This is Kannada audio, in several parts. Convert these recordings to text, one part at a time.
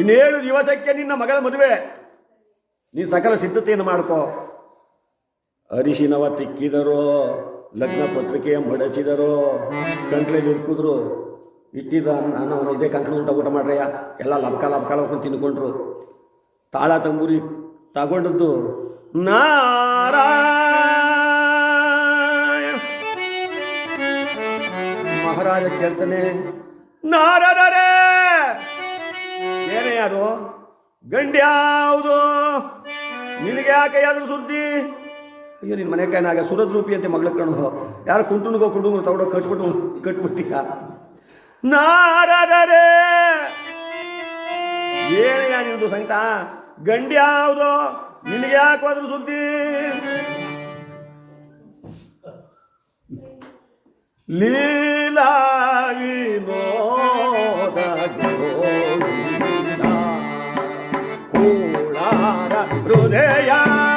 ಇನ್ನೇಳು ದಿವಸಕ್ಕೆ ನಿನ್ನ ಮಗಳ ಮದುವೆ. ನೀ ಸಕಲ ಸಿದ್ಧತೆಯನ್ನು ಮಾಡ್ಕೋ. ಅರಿಶಿನವ ತಿಕ್ಕಿದರೋ, ಲಗ್ನ ಪತ್ರಿಕೆಯ ಮಡಚಿದರೋ ಕಂಟ್ಲಲ್ಲಿ ಇರ್ಕಿದ್ರು ಇಟ್ಟಿದ್ದ ನಾನು ಅವನ ಇದೇ ಕಂಕಣ ಊಟ ಊಟ ಮಾಡ್ರಯ್ಯ? ಎಲ್ಲ ಲಬ್ಕ ಲಬ್ಕ ಲಬ್ಕೊಂಡು ತಿನ್ಕೊಂಡ್ರು. ತಾಳ ತಂಬೂರಿ ತಗೊಂಡದ್ದು ನಾರ ಮಹಾರಾಜ ಕೇಳ್ತಾನೆ ನಾರದರೆ ಅದು ಗಂಡ್ಯಾವುದು ನಿನಗೆ ಯಾಕೆ ಯಾವ್ದು ಸುದ್ದಿ? ಅಯ್ಯೋ ನಿನ್ನ ಮನೆ ಕೈನಾಗ ಸುರದ್ ರೂಪಿ ಅಂತ ಮಗಳ ಕಣ್ಣು ಯಾರು ಕುಂಟುಣಿಗೋ ಕುಟುಂಬ ತಗೊಂಡೋ ಕಟ್ಬಿಟ್ಟು ಕಟ್ಬಿಟ್ಟಿಗ ನಾರದರೆ! ಏನಯ್ಯ ನಿಂದು ಸಂಕಟ? ಗಂಡ್ಯಾವುದು ನಿನಗೆ ಯಾಕೆ ಅದ್ರ ಸುದ್ದಿ? ಲೀಲಾ ವಿನೋದ rudeya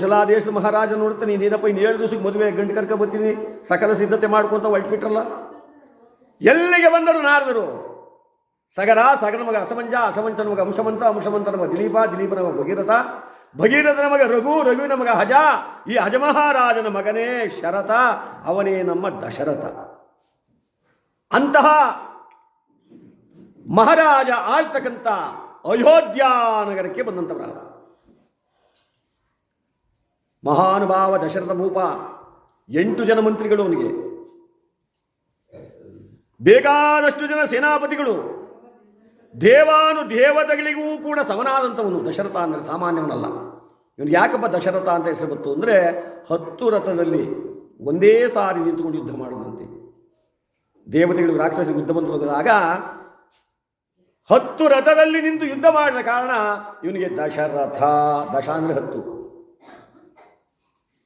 ಕೋಶಲಾ ದೇಶದ ಮಹಾರಾಜ ನೋಡ್ತಾನೆ ನೀನೇನಪ್ಪ ಇನ್ನು ಏಳು ದಿವಸಕ್ಕೆ ಮದುವೆ ಗಂಟು ಕರ್ಕ ಬರ್ತೀನಿ? ಸಕಲ ಸಿದ್ಧತೆ ಮಾಡ್ಕೊಂತ ಹೊರಟುಬಿಟ್ರಲ್ಲ ಎಲ್ಲಿಗೆ ಬಂದರು ನಾರದರು? ಸಗರ ಸಗರ ಮಗ ಅಸಮಂಜ ಅಸಮಂಚನ ಮಗ ಅಂಶಮಂತ ಅಂಶಮಂತ ನಮಗೆ ದಿಲೀಪ ದಿಲೀಪ ನಮಗೆ ಭಗೀರಥ, ಭಗೀರಥನ ಮಗ ರಘು, ರಘುವಿನ ಮಗ ಹಜ, ಈ ಹಜಮಹಾರಾಜನ ಮಗನೇ ಶರತ, ಅವನೇ ನಮ್ಮ ದಶರಥ. ಅಂತಹ ಮಹಾರಾಜ ಆಳ್ತಕ್ಕಂಥ ಅಯೋಧ್ಯ ನಗರಕ್ಕೆ ಬಂದಂಥವರಾದ. ಮಹಾನುಭಾವ ದಶರಥ ಭೂಪ ಎಂಟು ಜನ ಮಂತ್ರಿಗಳು ಅವನಿಗೆ. ಬೇಕಾದಷ್ಟು ಜನ ಸೇನಾಪತಿಗಳು. ದೇವಾನು ದೇವತೆಗಳಿಗೂ ಕೂಡ ಸಮನಾದಂಥವನು ದಶರಥ ಅಂದರೆ ಸಾಮಾನ್ಯವನಲ್ಲ. ಇವನು ಯಾಕಪ್ಪ ದಶರಥ ಅಂತ ಹೆಸರು ಬಂತು ಅಂದರೆ ಹತ್ತು ರಥದಲ್ಲಿ ಒಂದೇ ಸಾರಿ ನಿಂತುಕೊಂಡು ಯುದ್ಧ ಮಾಡುವಂತೆ. ದೇವತೆಗಳು ರಾಕ್ಷಸರಿಗೆ ಯುದ್ಧ ಬಂದು ಹೋದಾಗ ಹತ್ತು ರಥದಲ್ಲಿ ನಿಂತು ಯುದ್ಧ ಮಾಡಿದ ಕಾರಣ ಇವನಿಗೆ ದಶರಥ, ದಶ ಅಂದರೆ ಹತ್ತು.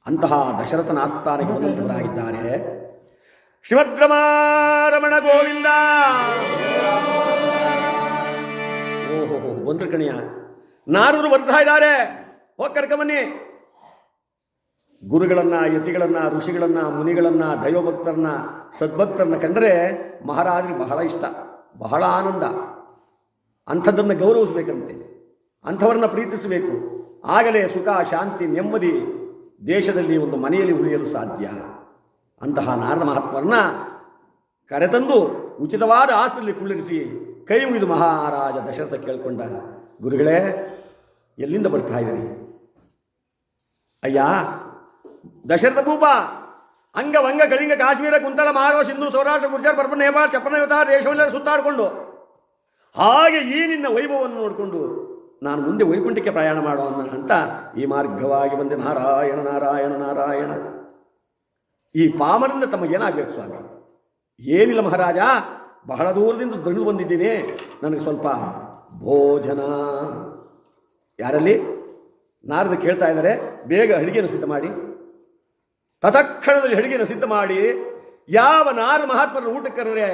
ಅಂತಹ ದಶರಥನ ಆಸ್ಥಾನಕ್ಕೆ ಬಂದಂಥವರಾಗಿದ್ದಾರೆ. ಶಿವದ್ರಮಾರಮಣ ಗೋವಿಂದ. ಓಹೋ ಬಂದ್ರು ಕಣಿಯ. ನಾರರು ಬರ್ತಾ ಇದ್ದಾರೆ. ಹೋಗಿ ಕರ್ಕೊಂಬನ್ನಿ ಗುರುಗಳನ್ನ, ಯತಿಗಳನ್ನ, ಋಷಿಗಳನ್ನ, ಮುನಿಗಳನ್ನ, ದೈವಭಕ್ತರನ್ನ, ಸದ್ಭಕ್ತರನ್ನ ಕಂಡರೆ ಮಹಾರಾಜರಿಗೆ ಬಹಳ ಇಷ್ಟ, ಬಹಳ ಆನಂದ. ಅಂಥದ್ದನ್ನು ಗೌರವಿಸಬೇಕಂತೆ, ಅಂಥವ್ರನ್ನ ಪ್ರೀತಿಸಬೇಕು. ಆಗಲೇ ಸುಖ, ಶಾಂತಿ, ನೆಮ್ಮದಿ ದೇಶದಲ್ಲಿ ಒಂದು ಮನೆಯಲ್ಲಿ ಉಳಿಯಲು ಸಾಧ್ಯ? ಅಂತಹ ನಾರದ ಮಹಾತ್ಮರನ್ನ ಕರೆತಂದು ಉಚಿತವಾದ ಆಸ್ತಿಯಲ್ಲಿ ಕುಳ್ಳಿರಿಸಿ ಕೈ ಮುಗಿದು ಮಹಾರಾಜ ದಶರಥ ಕೇಳಿಕೊಂಡ, ಗುರುಗಳೇ, ಎಲ್ಲಿಂದ ಬರ್ತಾ ಇದ್ದೀರಿ? ಅಯ್ಯ, ದಶರಥ ಭೂಪ, ಅಂಗ ವಂಗ ಕಳಿಂಗ, ಕಾಶ್ಮೀರ, ಕುಂತಳ, ಮಾರೋ, ಸಿಂಧು, ಸೌರಾಷ್ಟ್ರ, ಗುರ್ಜರ್ ಬರ್ಬ ನೇಪಾಳ ಚಪ್ಪನ ದೇಶವೆಲ್ಲ ಸುತ್ತಾಡಿಕೊಂಡು ಹಾಗೆ ಈ ನಿನ್ನ ವೈಭವವನ್ನು ನೋಡಿಕೊಂಡು ನಾನು ಮುಂದೆ ವೈಕುಂಠಕ್ಕೆ ಪ್ರಯಾಣ ಮಾಡೋಣ ಅಂತ ಈ ಮಾರ್ಗವಾಗಿ ಬಂದೆ. ನಾರಾಯಣ ನಾರಾಯಣ ನಾರಾಯಣ. ಈ ಪಾಮರಿಂದ ತಮಗೇನಾಗಬೇಕು ಸ್ವಾಮಿ? ಏನಿಲ್ಲ ಮಹಾರಾಜ, ಬಹಳ ದೂರದಿಂದ ದಣಿದು ಬಂದಿದ್ದೀನಿ. ನನಗೆ ಸ್ವಲ್ಪ ಭೋಜನ. ಯಾರಲ್ಲಿ? ನಾರದು ಕೇಳ್ತಾ ಇದ್ದಾರೆ. ಬೇಗ ಅಡುಗೆಯನ್ನು ಸಿದ್ಧ ಮಾಡಿ. ತತಕ್ಷಣದಲ್ಲಿ ಅಡುಗೆಯನ್ನು ಸಿದ್ಧ ಮಾಡಿ. ಯಾವ ನಾರು ಮಹಾತ್ಮರ ಊಟಕ್ಕೆ ಕರೆದ್ರೆ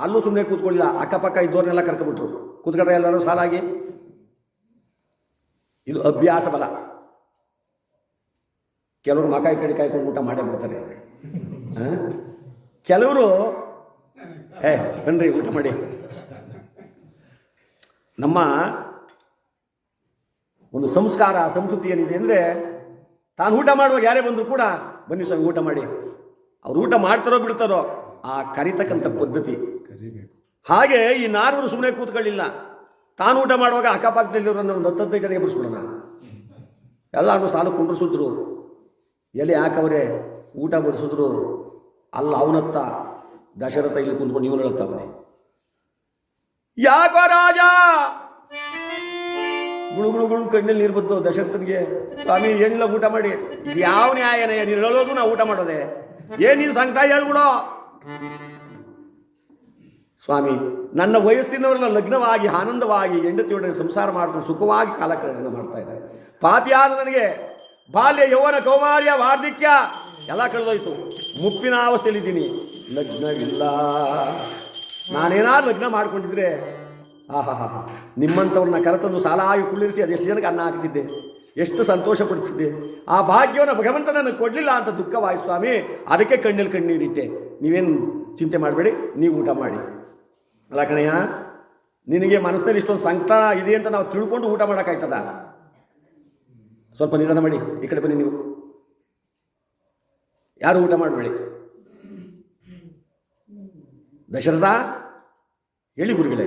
ಅಲ್ಲೂ ಸುಮ್ಮನೆ ಕೂತ್ಕೊಳ್ಳಿಲ್ಲ. ಅಕ್ಕಪಕ್ಕ ಇದ್ದವ್ರನ್ನೆಲ್ಲ ಕರ್ಕೊಬಿಟ್ರು ಕೂತ್ಕೊಂಡ್ರೆ ಎಲ್ಲರೂ ಸಾಲಾಗಿ. ಇದು ಅಭ್ಯಾಸ ಬಲ ಕೆಲವರು ಮಕಾಯಿ ಕಡೆ ಕಾಯ್ಕೊಂಡು ಊಟ ಮಾಡೇ ಬಿಡ್ತಾರೆ? ಕೆಲವರು ಏ ಬನ್ರಿ ಊಟ ಮಾಡಿ. ನಮ್ಮ ಒಂದು ಸಂಸ್ಕಾರ ಸಂಸ್ಕೃತಿ ಏನಿದೆ ಅಂದರೆ ತಾನು ಊಟ ಮಾಡುವಾಗ ಯಾರೇ ಬಂದರೂ ಕೂಡ ಬನ್ನಿ ಸ್ವಾಮಿ ಊಟ ಮಾಡಿ. ಅವ್ರು ಊಟ ಮಾಡ್ತಾರೋ ಬಿಡ್ತಾರೋ ಆ ಕರಿತಕ್ಕಂಥ ಪದ್ಧತಿ. ಹಾಗೆ ಈ ನಾರವರು ಸುಮ್ಮನೆ ಕೂತ್ಕೊಳ್ಳಿಲ್ಲ. ತಾನು ಊಟ ಮಾಡುವಾಗ ಅಕ್ಕಪಕ್ಕದಲ್ಲಿರೋ ಒಂದು ಹತ್ತು ಹದಿನೈದು ಜನಕ್ಕೆ ಬಿಡಿಸ್ಬಿಡೋಣ. ಎಲ್ಲರೂ ಸಾಲು ಕುಂಡ್ರಿಸಿದ್ರು. ಎಲೆ ಯಾಕವ್ರೆ ಊಟ ಬಡಿಸಿದ್ರು? ಅಲ್ಲ ಅವನತ್ತ ದಶರಥ ಇಲ್ಲಿ ಕುಂತ್ಕೊಂಡು ನೀವು ಹೇಳ್ತಾವನೆ ಯಾಕೋ ರಾಜ? ಗುಳು ಗುಳು ಗುಳು ಕಣ್ಣಲ್ಲಿ ನೀರು ಬಂತು ದಶರಥನಿಗೆ. ಸ್ವಾಮಿ, ಏನಿಲ್ಲ ಊಟ ಮಾಡಿ. ಯಾವ ನ್ಯಾಯನೇ? ನೀನು ಹೇಳೋದು ನಾವು ಊಟ ಮಾಡೋದೆ. ಏನ್ ನೀನು ಸಂಕಟ ಹೇಳ್ಬಿಡೋ? ಸ್ವಾಮಿ ನನ್ನ ವಯಸ್ಸಿನವರೆಲ್ಲ ಲಗ್ನವಾಗಿ, ಆನಂದವಾಗಿ ಹೆಂಡತಿಯೊಡನೆ ಸಂಸಾರ ಮಾಡಿಕೊಂಡು ಸುಖವಾಗಿ ಕಾಲ ಕಳೆದ ಮಾಡ್ತಾ ಇದ್ದಾರೆ. ಪಾಪಿಯಾದ ನನಗೆ ಬಾಲ್ಯ, ಯೌವನ, ಕೌಮಾರ್ಯ, ವಾರ್ಧಿಕ್ಯ ಎಲ್ಲ ಕಳೆದೋಯ್ತು. ಮುಪ್ಪಿನ ಅವಸ್ಥೆಯಲ್ಲಿದ್ದೀನಿ. ಲಗ್ನವಿಲ್ಲ. ನಾನೇನಾದ್ರು ಲಗ್ನ ಮಾಡಿಕೊಂಡಿದ್ರೆ ಆಹಾ ಹಾ ಹಾ ನಿಮ್ಮಂಥವ್ರನ್ನ ಕರೆತಂದು ಸಾಲಾಗಿ ಕುಳ್ಳಿರಿಸಿ ಅದೆಷ್ಟು ಜನಕ್ಕೆ ಅನ್ನ ಹಾಕ್ತಿದ್ದೆ, ಎಷ್ಟು ಸಂತೋಷ ಪಡಿಸಿದ್ದೆ ಆ ಭಾಗ್ಯವನ್ನು ಭಗವಂತ ನನಗೆ ಕೊಡಲಿಲ್ಲ ಅಂತ ದುಃಖವಾಯ್ತು ಸ್ವಾಮಿ, ಅದಕ್ಕೆ ಕಣ್ಣಲ್ಲಿ ಕಣ್ಣೀರಿಟ್ಟೆ. ನೀವೇನು ಚಿಂತೆ ಮಾಡಬೇಡಿ, ನೀವು ಊಟ ಮಾಡಿ. ಅಲ್ಲ ನಿನಗೆ ಮನಸ್ಸಿನಲ್ಲಿ ಇಷ್ಟೊಂದು ಸಂಕಟ ಇದೆ ಅಂತ ನಾವು ತಿಳ್ಕೊಂಡು ಊಟ ಮಾಡೋಕ್ಕಾಯ್ತದ? ಸ್ವಲ್ಪ ನಿಧಾನ ಮಾಡಿ, ಈ ಕಡೆ ಬನ್ನಿ ನೀವು. ಯಾರು ಊಟ ಮಾಡಬೇಡಿ? ದಶರಥ? ಹೇಳಿ ಗುರುಗಳೇ.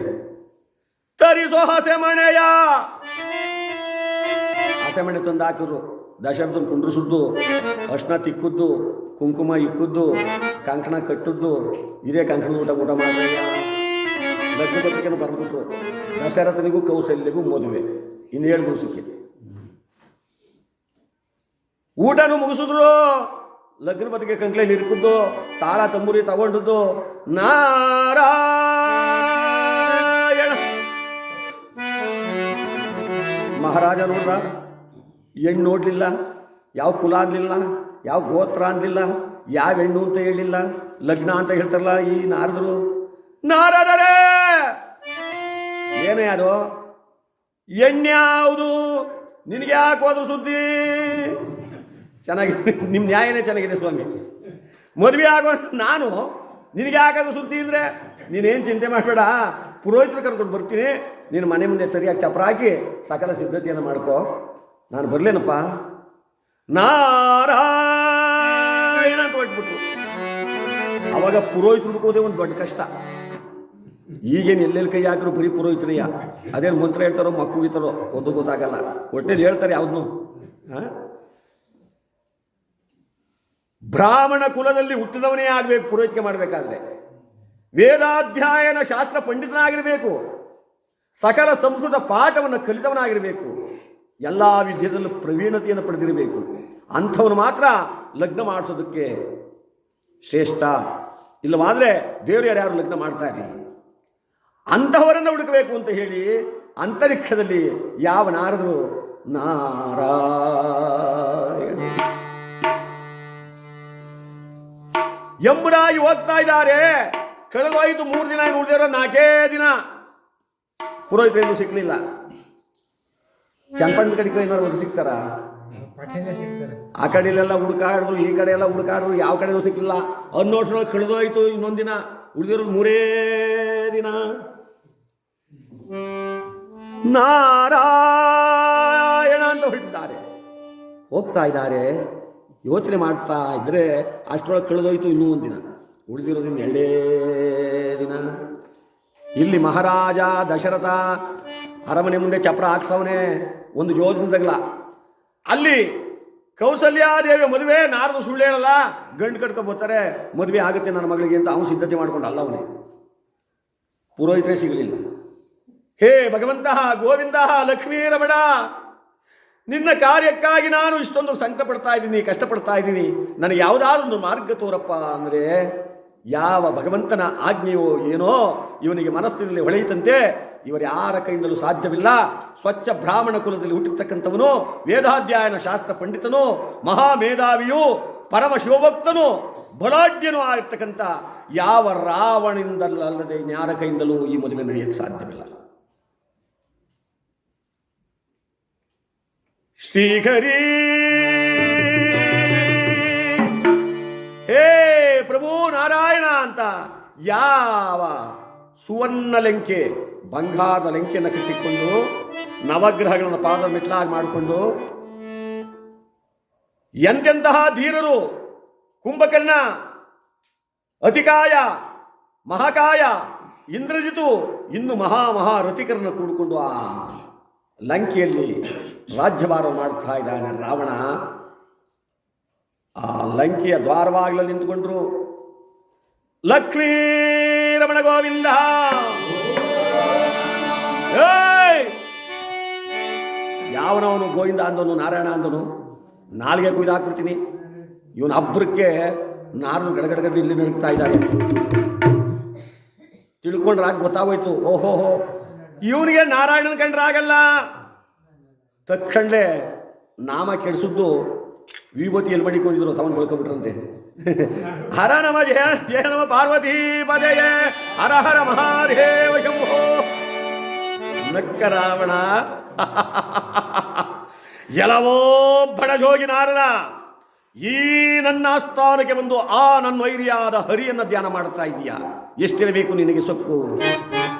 ತರಿಸೋ ಹಸೆ ಮಣೆಯ ಹಸೆ ಮಣೆ ತಂದು ಹಾಕಿದ್ರು. ದಶರಥನ ಕುಂಡ್ರಿಸಿದ್ದು ಅರ್ಶನ ತಿಕ್ಕದ್ದು, ಕುಂಕುಮ ಇಕ್ಕದ್ದು, ಕಂಕಣ ಕಟ್ಟದ್ದು, ಇದೇ ಕಂಕಣ ಊಟ ಊಟ ಮಾಡಿದ್ರಯ್ಯ ಲಗ್ನ ಪತ್ರಿಕೆಯನ್ನು ಬರೆದ್ಬಿಟ್ರು ದಶರಥನಿಗೂ ಕೌಶಲ್ಯಗೂ ಮದುವೆ. ಇನ್ನು ಏಳು ದಿವಸಕ್ಕೆ. ಊಟನೂ ಮುಗಿಸಿದ್ರು. ಲಗ್ನ ಪತ್ರಿಕೆ ಕಂಕ್ಳಲ್ಲಿ ಇರ್ಕದ್ದು, ತಾಳ ತಂಬೂರಿ ತಗೊಂಡದ್ದು, ನಾರಾಯಣ. ಮಹಾರಾಜ ನೋಡ್ರ, ಹೆಣ್ಣು ನೋಡಲಿಲ್ಲ, ಯಾವ ಕುಲ ಅನ್ನಲಿಲ್ಲ ಯಾವ ಗೋತ್ರ ಅನ್ನಲಿಲ್ಲ ಯಾವ ಹೆಣ್ಣು ಅಂತ ಹೇಳಿಲ್ಲ. ಲಗ್ನ ಅಂತ ಹೇಳ್ತಾರಲ್ಲ ಈ ನಾರದರು. ನಾರದರೇ! ಏನೇ ಯಾರು ಎಣ್ಯಾವುದು ನಿನಗೆ ಯಾಕೆ ಸುದ್ದಿ? ಚೆನ್ನಾಗಿದೆ ನಿಮ್ಮ ನ್ಯಾಯನೇ ಚೆನ್ನಾಗಿದೆ ಸ್ವಾಮಿ. ಮದುವೆ ಆಗೋ ನಾನು, ನಿನಗೆ ಹಾಕೋದು ಸುದ್ದಿ ಅಂದರೆ ನೀನೇನು ಚಿಂತೆ ಮಾಡಬೇಡ. ಪುರೋಹಿತರು ಕರ್ಕೊಂಡು ಬರ್ತೀನಿ. ನೀನು ಮನೆ ಮುಂದೆ ಸರಿಯಾಗಿ ಚಪ್ರ ಹಾಕಿ ಸಕಲ ಸಿದ್ಧತೆಯನ್ನು ಮಾಡ್ಕೋ. ನಾನು ಬರಲೇನಪ್ಪ? ನಾರಾಯಣ ಅಂತ ಹೊಟ್ಬಿಟ್ರು ಅವಾಗ ಪುರೋಹಿತರು ಒಂದು ದೊಡ್ಡ ಕಷ್ಟ. ಈಗೇನು ಎಲ್ಲೆಲ್ಲಿ ಕೈ ಹಾಕಿದ್ರು ಬರೀ ಪುರೋಹಿತರಯ್ಯ ಅದೇನು ಮಂತ್ರ ಹೇಳ್ತಾರೋ ಮಕ್ಕಳು ಹೋಗ್ತಾರೋ ಒಂದು ಗೊತ್ತಾಗಲ್ಲ. ಒಟ್ಟೆಲ್ಲಿ ಹೇಳ್ತಾರೆ ಯಾವ್ದನ್ನು ಬ್ರಾಹ್ಮಣ ಕುಲದಲ್ಲಿ ಹುಟ್ಟಿದವನೇ ಆಗಬೇಕು, ಪುರೋಹಿತಿಕೆ ಮಾಡಬೇಕಾದ್ರೆ. ವೇದಾಧ್ಯಯನ ಶಾಸ್ತ್ರ ಪಂಡಿತನಾಗಿರಬೇಕು. ಸಕಲ ಸಂಸ್ಕೃತ ಪಾಠವನ್ನು ಕಲಿತವನಾಗಿರಬೇಕು. ಎಲ್ಲ ವಿದ್ಯೆದಲ್ಲೂ ಪ್ರವೀಣತೆಯನ್ನು ಪಡೆದಿರಬೇಕು. ಅಂಥವನು ಮಾತ್ರ ಲಗ್ನ ಮಾಡಿಸೋದಕ್ಕೆ ಶ್ರೇಷ್ಠ. ಇಲ್ಲವಾದರೆ ಬೇರೆ ಯಾರ್ಯಾರು ಯಾರು ಲಗ್ನ ಮಾಡ್ತಾ ಇರಲಿಲ್ಲ. ಅಂತಹವರನ್ನು ಹುಡುಕಬೇಕು ಅಂತ ಹೇಳಿ ಅಂತರಿಕ್ಷದಲ್ಲಿ ಯಾವ ನಾರದರು? ನಾರಾಯಣ. ಎಂಬುದಾಗಿ ಹೋಗ್ತಾ ಇದ್ದಾರೆ. ಕಳೆದೋಯ್ತು ಮೂರು ದಿನ ಉಳಿದಿರೋ ನಾಲ್ಕೇ ದಿನ. ಪುರೋಹಿತರೇನು ಸಿಕ್ಕಲಿಲ್ಲ. ಚಂಪಣ್ಣ ಕಡೆ ಏನಾದ್ರು ಒಂದು ಸಿಗ್ತಾರ ಆ ಕಡೆಯಲ್ಲೆಲ್ಲ ಹುಡುಕಾಡಿದ್ರು, ಈ ಕಡೆ ಎಲ್ಲ ಹುಡುಕಾಡಿದ್ರು, ಯಾವ ಕಡೆನೂ ಸಿಕ್ಕಿಲ್ಲ ಅನ್ನೋಷ್ಟ್ರೊಳಗೆ ಕಳೆದೋಯ್ತು ಇನ್ನೊಂದು ದಿನ. ಉಳಿದಿರೋದು ಮೂರೇ ದಿನ. ನಾರಾಯಣ ಅಂತ ಹೊರಟಿದ್ದಾರೆ ಹೋಗ್ತಾ ಇದ್ದಾರೆ. ಯೋಚನೆ ಮಾಡ್ತಾ ಇದ್ರೆ ಅಷ್ಟರೊಳಗೆ ಕಳೆದೋಯ್ತು ಇನ್ನೂ ಒಂದು ದಿನ. ಉಳಿದಿರೋದ್ರಿಂದ ಎರಡೇ ದಿನ. ಇಲ್ಲಿ ಮಹಾರಾಜ ದಶರಥ ಅರಮನೆ ಮುಂದೆ ಚಪ್ರ ಹಾಕ್ಸವನೆ. ಒಂದು ಯೋಜನೆದಾಗಲ್ಲ ಅಲ್ಲಿ ಕೌಸಲ್ಯಾದೇವಿ ಮದುವೆ, ನಾರದು ಸುಳ್ಳು ಹೇಳಲ್ಲ ಗಂಡು ಕಟ್ಕೊ ಬರ್ತಾರೆ. ಮದುವೆ ಆಗುತ್ತೆ ನನ್ನ ಮಗಳಿಗೆ ಅಂತ ಅವನು ಸಿದ್ಧತೆ ಮಾಡ್ಕೊಂಡು ಅಲ್ಲ ಅವನೇ ಪುರೋಹಿತರೇ ಸಿಗಲಿಲ್ಲ. ಹೇ ಭಗವಂತ, ಗೋವಿಂದ, ಲಕ್ಷ್ಮೀ ರಮಣ! ನಿನ್ನ ಕಾರ್ಯಕ್ಕಾಗಿ ನಾನು ಇಷ್ಟೊಂದು ಸಂಕಟ ಪಡ್ತಾ ಇದ್ದೀನಿ, ಕಷ್ಟಪಡ್ತಾ ಇದ್ದೀನಿ. ನನಗೆ ಯಾವುದಾದ್ರೂ ಒಂದು ಮಾರ್ಗ ತೋರಪ್ಪ ಅಂದರೆ, ಯಾವ ಭಗವಂತನ ಆಜ್ಞೆಯೋ ಏನೋ ಇವನಿಗೆ ಮನಸ್ಸಿನಲ್ಲಿ ಹೊಳೆಯಿತಂತೆ, ಇವರು ಯಾರ ಕೈಯಿಂದಲೂ ಸಾಧ್ಯವಿಲ್ಲ. ಸ್ವಚ್ಛ ಬ್ರಾಹ್ಮಣ ಕುಲದಲ್ಲಿ ಹುಟ್ಟಿರ್ತಕ್ಕಂಥವನು, ವೇದಾಧ್ಯಯನ ಶಾಸ್ತ್ರ ಪಂಡಿತನು, ಮಹಾಮೇಧಾವಿಯು ಪರಮ ಶಿವಭಕ್ತನು ಬಲಾಢ್ಯನು ಆಗಿರ್ತಕ್ಕಂಥ ಯಾವ ರಾವಣಿಂದಲ್ಲದೆ ಯಾರ ಕೈಯಿಂದಲೂ ಈ ಮದುವೆ ನಡೆಯಕ್ಕೆ ಸಾಧ್ಯವಿಲ್ಲ. ಶ್ರೀಹರಿ. ಹೇ ಪ್ರಭು ನಾರಾಯಣ ಅಂತ ಯಾವ ಸುವರ್ಣ ಲಂಕೆ, ಬಂಗಾರದ ಲಂಕೆಯನ್ನು ಕಟ್ಟಿಕೊಂಡು, ನವಗ್ರಹಗಳನ್ನು ಪಾದ ಮೆಟ್ಲಾಗಿ ಮಾಡಿಕೊಂಡು, ಎಂತೆಂತಹ ಧೀರರು, ಕುಂಭಕರ್ಣ, ಅತಿಕಾಯ, ಮಹಾಕಾಯ, ಇಂದ್ರಜಿತು, ಇನ್ನು ಮಹಾ ಮಹಾ ರಥಿಕರನ್ನು ಕೂಡಿಕೊಂಡು ಆ ಲಂಕೆಯಲ್ಲಿ ರಾಜ್ಯಭಾರ ಮಾಡ್ತಾ ಇದ್ದಾನೆ ರಾವಣ. ಆ ಲಂಕೆಯ ದ್ವಾರವಾಗಲಲ್ಲಿ ನಿಂತುಕೊಂಡ್ರು. ಲಕ್ಷ್ಮೀ ರಮಣ ಗೋವಿಂದ! ಯಾವನವನು ಗೋವಿಂದ ಅಂದನು, ನಾರಾಯಣ ಅಂದನು? ನಾಲ್ಗೆ ಕುಯ್ದು ಹಾಕ್ಬಿಡ್ತೀನಿ. ಇವನ ಅಬ್ಬರಕ್ಕೆ ನಾರು ಗಡಗಡಗಡ ಇಲ್ಲಿ ನಡೀತಾ ಇದ್ದಾನೆ ತಿಳ್ಕೊಂಡ್ರೆ ಆಗ ಗೊತ್ತಾಗೋಯ್ತು ಓಹೋಹೋ ಇವನಿಗೆ ನಾರಾಯಣನ ಕಂಡ್ರೆ ಆಗಲ್ಲ ತಕ್ಷಣಲೇ ನಾಮ ಕೆಡಿಸಿದ್ದು ವಿಭೂತಿ ಎಲ್ಲಿ ಮಡಿಕೊಂಡಿದ್ರು ತವನ್ ಬೆಳ್ಕೊಂಡ್ಬಿಟ್ರಂತೆ ಹರ ನಮ ಜಯ ಜಯ ನಮ ಪಾರ್ವತಿ ಪದಯ, ಹರ ಹರ ಮಹಾದೇವ ಶಂಭೋ. ನಕ್ಕ ರಾವಣ ಎಲವೋ ಬಡಜೋಗಿ ನಾರದ. ಈ ನನ್ನ ಸ್ಥಾನಕ್ಕೆ ಬಂದು ಆ ನನ್ನ ವೈರಿಯಾದ ಹರಿಯನ್ನು ಧ್ಯಾನ ಮಾಡ್ತಾ ಇದೆಯಾ ಎಷ್ಟಿರಬೇಕು ನಿನಗೆ ಸೊಕ್ಕು?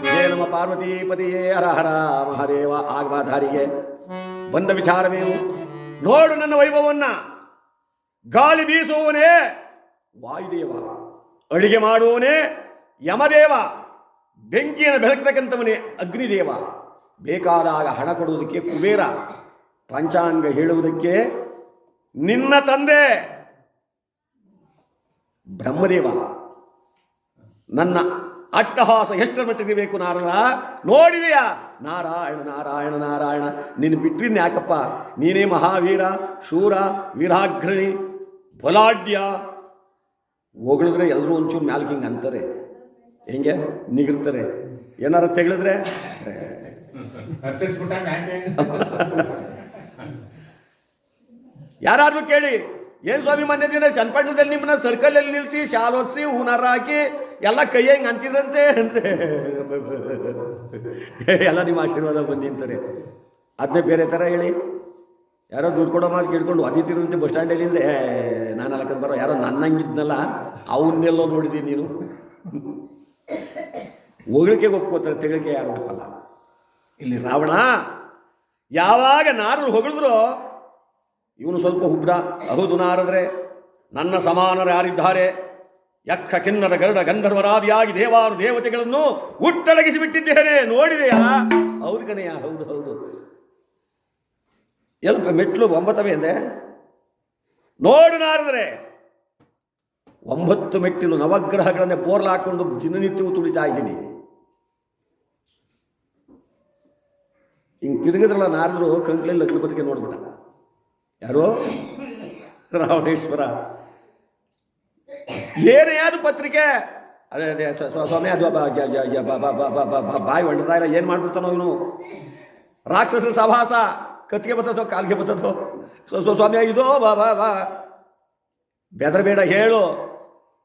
ಜಯ ನಮ್ಮ ಪಾರ್ವತಿ ಪತಿಯೇ ಹರ ಹರ ಮಹಾದೇವ ಆಗಬಾಧಾರಿಗೆ ಬಂದ ವಿಚಾರವೇನು ನೋಡು ನನ್ನ ವೈಭವನ್ನ ಗಾಳಿ ಬೀಸುವವನೇ ವಾಯುದೇವ. ಅಡಿಗೆ ಮಾಡುವವನೇ ಯಮದೇವ. ಬೆಂಕಿಯನ್ನು ಬೆಳಕತಕ್ಕಂಥವನೇ ಅಗ್ನಿದೇವ. ಬೇಕಾದಾಗ ಹಣ ಕೊಡುವುದಕ್ಕೆ ಕುಬೇರ. ಪಂಚಾಂಗ ಹೇಳುವುದಕ್ಕೆ ನಿನ್ನ ತಂದೆ ಬ್ರಹ್ಮದೇವ. ನನ್ನ ಅಟ್ಟಹಾಸ ಎಷ್ಟರ ಮಟ್ಟಿಗೆ ಬೇಕು ನಾರದ? ನೋಡಿದೆಯಾ? ನಾರಾಯಣ ನಾರಾಯಣ ನಾರಾಯಣ. ನಿನ್ನ ಬಿಟ್ಟಿನ ಯಾಕಪ್ಪ? ನೀನೇ ಮಹಾವೀರ ಶೂರ ವೀರಾಗ್ರಣಿ ಬಲಾಢ್ಯ. ಹೊಗಳಿದ್ರೆ ಎಲ್ಲರೂ ಒಂಚೂರು ಮ್ಯಾಲ್ಗೆ ಹಿಂಗೆ ಅಂತಾರೆ. ಹೆಂಗೆ? ನಿಗಿರ್ತಾರೆ. ಏನಾರ ತೆಗಳಿದ್ರೆ? ಯಾರಾದ್ರೂ ಕೇಳಿ. ಏನು ಸ್ವಾಮಿ ಮೊನ್ನೆ ದಿನ, ಚನ್ನಪಟ್ಟಣದಲ್ಲಿ ನಿಮ್ಮನ್ನ ಸರ್ಕಲಲ್ಲಿ ನಿಲ್ಲಿಸಿ ಶಾಲ್ ಹೊಸಿ ಹೂನಾರ ಹಾಕಿ, ಎಲ್ಲ ಕೈ ಹೆಂಗೆ ಅಂತಿದ್ರಂತೆ? ಎಲ್ಲ ನಿಮ್ಮ ಆಶೀರ್ವಾದ ಬಂದಿಂತಾರೆ ಅದನ್ನೇ ಬೇರೆ ಥರ ಹೇಳಿ. ಯಾರೋ ದುಡ್ಡು ಕೊಡೋ ಮಾತು ಕೇಳ್ಕೊಂಡು ಅದಿತಿರಂತೆ ಬಸ್ ಸ್ಟ್ಯಾಂಡಲ್ಲಿ ಅಂದರೆ ನಾನು ಅಲ್ಲಕಂದ್ ಬರೋ. ಯಾರೋ ನನ್ನಂಗಿದ್ನಲ್ಲ, ಅವನ್ನೆಲ್ಲೋ ನೋಡಿದ್ದೀನಿ ನೀನು. ಹೊಗಳಿಕೆ ಒಪ್ಕೋತಾರೆ ತೆಗಳಿಕೆ ಯಾರು ಒಪ್ಪಲ್ಲ ಇಲ್ಲಿ ರಾವಣ, ಯಾವಾಗ ನಾರು ಹೊಗಳಿದ್ರು ಇವನು ಸ್ವಲ್ಪ ಹುಬ್ರ ಅಹುದು ನಾರದ್ರೆ, ನನ್ನ ಸಮಾನರು ಯಾರಿದ್ದಾರೆ? ಯಕ್ಷ ಕಿನ್ನರ ಗರುಡ ಗಂಧರ್ವರಾದಿಯಾಗಿ ದೇವಾನು ದೇವತೆಗಳನ್ನು ಹುಟ್ಟಡಗಿಸಿ ಬಿಟ್ಟಿದ್ದೇನೆ. ನೋಡಿದೆಯಾ? ಹೌದು ಕಣೆಯ ಹೌದು ಹೌದು. ಎಲ್ಲ ಮೆಟ್ಲು ಒಂಬತ್ತವೇ ಅಂದೆ? ನೋಡು ನಾರದ್ರೆ, ಒಂಬತ್ತು ಮೆಟ್ಟಿಲು ನವಗ್ರಹಗಳನ್ನೇ ಪೋರ್ಲಾಕೊಂಡು ದಿನನಿತ್ಯವೂ ತುಳಿತಾ ಇದ್ದೀನಿ. ಹಿಂಗೆ ತಿರುಗಿದ್ರಲ್ಲ ನಾರದ್ರು ಕಂಕ್ಲಲ್ಲಿ ತಿರುಪತಿಗೆ ನೋಡ್ಬಿಟ್ಟ. ಯಾರು? ರಾವಣೇಶ್ವರ ಏನೇ ಅದು ಪತ್ರಿಕೆ. ಅದೇ ಅದೇ, ಸ್ವ- ಸ್ವ- ಸ್ವಾಮಿ, ಅದು ಬಾಯಿ ಹೊಂಡ್ತಾ ಇಲ್ಲ, ಏನು ಮಾಡ್ಬಿಡ್ತಾನೋ ಇವನು? ರಾಕ್ಷಸರ ಸಭಾಸ. ಕತ್ತಿಗೆ ಬರ್ತದೋ, ಕಾಲಿಗೆ ಬರ್ತದೋ? ಸ್ವ, ಸ್ವ- ಸ್ವಾಮಿ ಇದೋ ಬಾ ಬಾ ಬಾ. ಬೆದರಬೇಡ ಹೇಳು.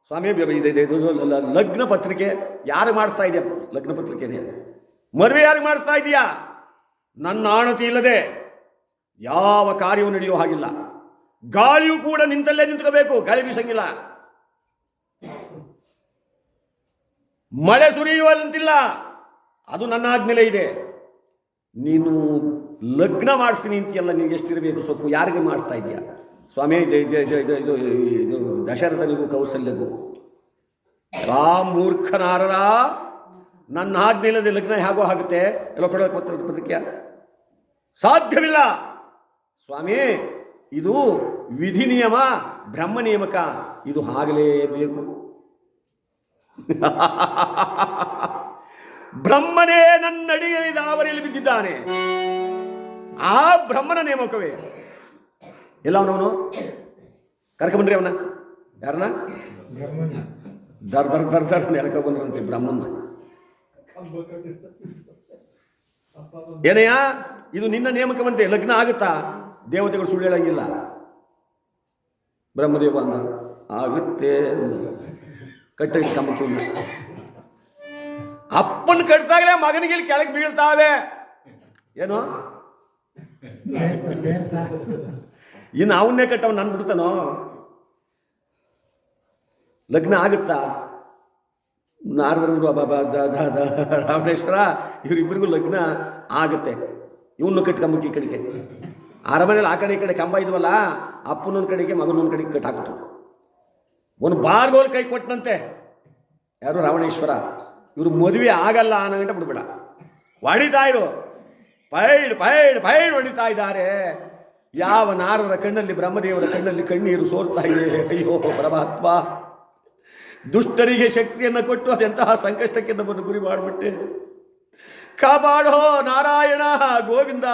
ಸ್ವಾಮಿ ಲಗ್ನ ಪತ್ರಿಕೆ. ಯಾರು ಮಾಡಿಸ್ತಾ ಇದೆಯಾ? ಲಗ್ನ ಪತ್ರಿಕೆನೇ. ಮದುವೆ ಯಾರು ಮಾಡಿಸ್ತಾ ಇದೆಯಾ? ನನ್ನ ಆಣತಿ ಇಲ್ಲದೆ. ಯಾವ ಕಾರ್ಯವೂ ನಡೆಯುವ ಹಾಗಿಲ್ಲ. ಗಾಳಿಯೂ ಕೂಡ ನಿಂತಲ್ಲೇ ನಿಂತ್ಕೋಬೇಕು, ಗಾಳಿ ಬೀಸಂಗಿಲ್ಲ. ಮಳೆ ಸುರಿಯುವಂತಿಲ್ಲ ಅದು ನನ್ನ ಆದ್ಮೇಲೆ ಇದೆ. ನೀನು ಲಗ್ನ ಮಾಡಿಸ್ತೀನಿ ಅಂತೀಯಲ್ಲ, ನಿನಗೆ ಎಷ್ಟಿರಬೇಕು ಸೊಪ್ಪು ಯಾರಿಗೆ ಮಾಡ್ತಾ ಇದೆಯಾ? ಸ್ವಾಮಿ, ಇದು ದಶರಥನಿಗೂ ಕೌಸಲ್ಯಗೂ. ರಾಮ್ ಮೂರ್ಖನಾರರ ನನ್ನ ಆದ್ಮೇಲೆ ಲಗ್ನ ಹೇಗೋ ಆಗುತ್ತೆ? ಎಲ್ಲ ಕೊಡೋಕೆ ಪತ್ರ ಪತ್ರಿಕೆಯ ಸಾಧ್ಯವಿಲ್ಲ. ಸ್ವಾಮಿ ಇದು ವಿಧಿ ನಿಯಮ ಬ್ರಹ್ಮ ನಿಯಮಕ. ಇದು ಆಗಲೇಬೇಕು ಬ್ರಹ್ಮನೇ ನನ್ನ ಅಡಿಗೆ ದಾವರಿಯಲ್ಲಿ ಬಿದ್ದಿದ್ದಾನೆ. ಆ ಬ್ರಹ್ಮನ ನೇಮಕವೇ. ಎಲ್ಲ ಅವನವನು? ಕರ್ಕೊಂಡ್ರಿ ಅವನ? ಯಾರನ್ನ? ಬ್ರಹ್ಮನ ದರ್ ದರ್ ದರ್ ದರ್ ಎಳ್ಕೊ ಬಂದ್ರಂತೆ ಬ್ರಹ್ಮನ್ನ. ಏನಯ್ಯ ಇದು ನಿನ್ನ ನೇಮಕವಂತೆ ಲಗ್ನ ಆಗುತ್ತಾ? ದೇವತೆಗಳು ಸುಳ್ಳು ಹೇಳಂಗಿಲ್ಲ ಬ್ರಹ್ಮದೇವ ಅಂದ, ಆಗುತ್ತೆ ಕಟ್ಟ ಅಪ್ಪನ ಕಟ್ಟಾಗಲೇ ಮಗನಿಗೆ ಇಲ್ಲಿ ಕೆಳಗೆ ಬೀಳ್ತಾವೆ. ಏನು? ಇನ್ನು ಅವನ್ನೇ ಕಟ್ಟವ್ ನಾನು ಬಿಡ್ತಾನೋ? ಲಗ್ನ ಆಗುತ್ತಾ? ನಾರದರು ಬಾಬಾ ದ- ಇವರಿಬ್ಬರಿಗೂ ಲಗ್ನ ಆಗುತ್ತೆ. ಇವನು ಕಟ್ಕೊಂಬಕ್ಕೆ ಈ ಕಡೆಗೆ. ಅರಮನೆಯಲ್ಲಿ ಆ ಕಡೆ ಈ ಕಡೆ ಕಂಬ ಇದ್ವಲ್ಲ, ಅಪ್ಪನೊಂದು ಕಡೆಗೆ, ಮಗನೊಂದು ಕಡೆಗೆ ಕಟ್ಟಾಕ್ತು ಒಂದು ಬಾರ್ಗೋಲ್ ಕೈ ಕೊಟ್ಟನಂತೆ ಯಾರು ರಾವಣೇಶ್ವರ? ಇವರು ಮದುವೆ ಆಗಲ್ಲ ಅನ್ನೋ ಗಂಟೆ ಬಿಡ್ಬೇಡ. ಹೊಡಿತಾ ಇರು. ಪೈಡ್ ಪೈಡ್ ಪೈಡ್ ಹೊಡಿತಾ ಇದ್ದಾರೆ. ಯಾವ ನಾರದರ ಕಣ್ಣಲ್ಲಿ, ಬ್ರಹ್ಮದೇವರ ಕಣ್ಣಲ್ಲಿ ಕಣ್ಣೀರು ಸೋರ್ತಾ ಇದೆ? ಅಯ್ಯೋ, ಪರಮಾತ್ಮ. ದುಷ್ಟರಿಗೆ ಶಕ್ತಿಯನ್ನು ಕೊಟ್ಟು ಅದೆಂತಹ ಸಂಕಷ್ಟಕ್ಕೆ ನಮ್ಮನ್ನು ಗುರಿ ಮಾಡಿಬಿಟ್ಟೆ. ಕಾಪಾಡೋ ನಾರಾಯಣ ಗೋವಿಂದ.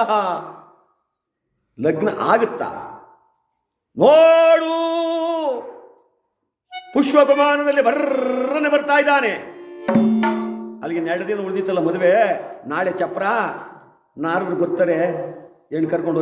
ಲಗ್ನ ಆಗುತ್ತಾ? ನೋಡು. ಪುಷ್ಪಕಮಾನದಲ್ಲಿ ಬರ್ರನೆ ಬರ್ತಾ ಇದ್ದಾನೆ. ಅಲ್ಲಿಗೆ ಎರಡು ದಿನ ಉಳಿದಿತ್ತಲ್ಲ ಮದುವೆ. ನಾಳೆ ಚಪ್ರ. ನಾರರು ಗೊತ್ತಾರೆ. ಹೆಣ್ಣು ಕರ್ಕೊಂಡು